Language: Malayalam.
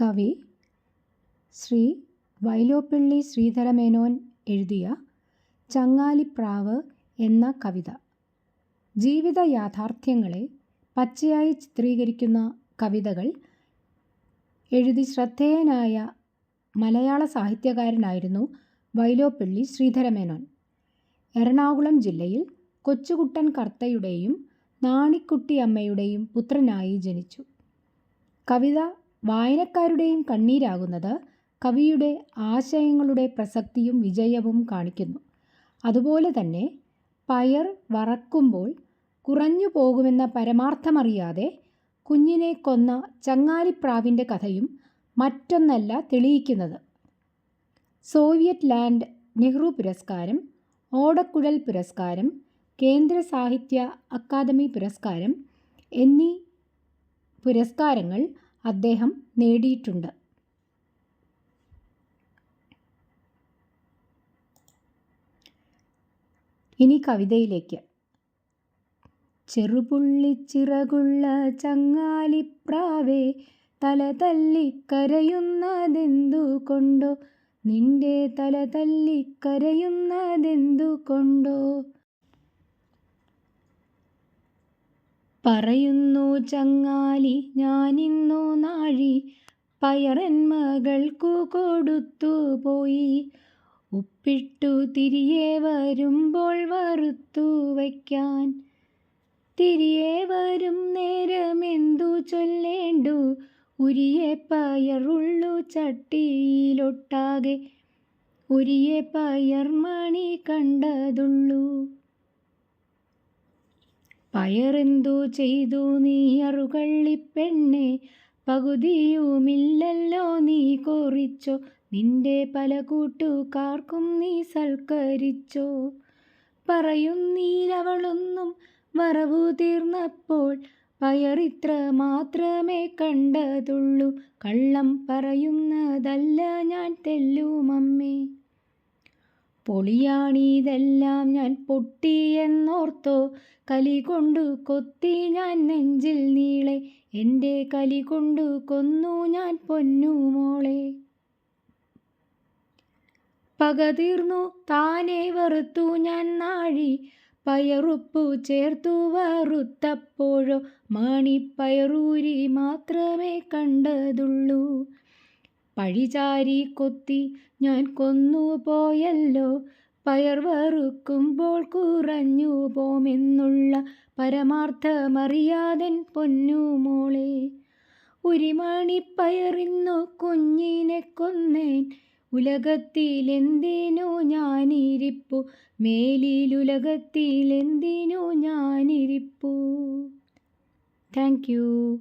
കവി ശ്രീ വൈലോപ്പിള്ളി ശ്രീധരമേനോൻ എഴുതിയ ചങ്ങാലിപ്രാവ് എന്ന കവിത ജീവിത യാഥാർത്ഥ്യങ്ങളെ പച്ചയായി ചിത്രീകരിക്കുന്ന കവിതകൾ എഴുതി ശ്രദ്ധേയനായ മലയാള സാഹിത്യകാരനായിരുന്നു വൈലോപ്പിള്ളി ശ്രീധരമേനോൻ. എറണാകുളം ജില്ലയിൽ കൊച്ചുകുട്ടൻ കർത്തയുടെയും നാണിക്കുട്ടിയമ്മയുടെയും പുത്രനായി ജനിച്ചു. കവിത വായനക്കാരുടെയും കണ്ണീരാകുന്നത് കവിയുടെ ആശയങ്ങളുടെ പ്രസക്തിയും വിജയവും കാണിക്കുന്നു. അതുപോലെ തന്നെ പയർ വറക്കുമ്പോൾ കുറഞ്ഞു പോകുമെന്ന പരമാർത്ഥമറിയാതെ കുഞ്ഞിനെ കൊന്ന ചങ്ങാലിപ്രാവിന്റെ കഥയും മറ്റൊന്നല്ല തെളിയിക്കുന്നത്. സോവിയറ്റ് ലാൻഡ് നെഹ്റു പുരസ്കാരം, ഓടക്കുഴൽ പുരസ്കാരം, കേന്ദ്ര സാഹിത്യ അക്കാദമി പുരസ്കാരം എന്നീ പുരസ്കാരങ്ങൾ അദ്ദേഹം നേടിയിട്ടുണ്ട്. ഇനി കവിതയിലേക്ക്. ചെറുപുള്ളിച്ചിറകുള്ള ചങ്ങാലിപ്രാവേ തലതല്ലിക്കരയുന്നതെന്തുകൊണ്ടോ നിന്റെ തലതല്ലിക്കരയുന്നതെന്തുകൊണ്ടോ? പറയുന്നു ചങ്ങാലി ഞാനിന്നു നാഴി പയറൻ മകൾക്കു കൊടുത്തു പോയി ഉപ്പിട്ടു തിരിയെ വരുമ്പോൾ വറുത്തു വയ്ക്കാൻ. തിരിയെ വരും നേരമെന്തു ചൊല്ലേണ്ടു ഉരിയ പയറുള്ളു ചട്ടിയിലൊട്ടാകെ ഉരിയ പയർമണി കണ്ടതുള്ളു. പയറെന്തു ചെയ്തു നീ അറുകള്ളി പെണ്ണെ പകുതിയുമില്ലല്ലോ നീ കോറിച്ചോ നിന്റെ പല കൂട്ടുകാർക്കും നീ സൽക്കരിച്ചോ. പറയുന്നീലവളൊന്നും വറവു തീർന്നപ്പോൾ പയറിത്ര മാത്രമേ കണ്ടതുള്ളൂ കള്ളം പറയുന്നതല്ല ഞാൻ തെല്ലുമമ്മേ. പൊളിയാണിതെല്ലാം ഞാൻ പൊട്ടിയെന്നോർത്തോ കലികൊണ്ടു കൊത്തി ഞാൻ നെഞ്ചിൽ നീളെ. എന്റെ കലി കൊണ്ടു കൊന്നു ഞാൻ പൊന്നു മോളെ. പകതീർന്നു താനെ വറുത്തു ഞാൻ നാഴി. പയറുപ്പു ചേർത്തു വറുത്തപ്പോഴോ. മാണിപ്പയറൂരി മാത്രമേ കണ്ടതുള്ളു. പഴിചാരി കൊത്തി ഞാൻ കൊന്നു പോയല്ലോ പയർ വറുക്കുമ്പോൾ കുറഞ്ഞുപോമെന്നുള്ള പരമാർത്ഥമറിയാതൻ പൊന്നുമോളെ. ഉരിമണിപ്പയറിന്നു കുഞ്ഞിനെ കൊന്നേൻ ഉലകത്തിലെന്തിനു ഞാനിരിപ്പു മേലിലുലകത്തിലെന്തിനു ഞാനിരിപ്പു. Thank you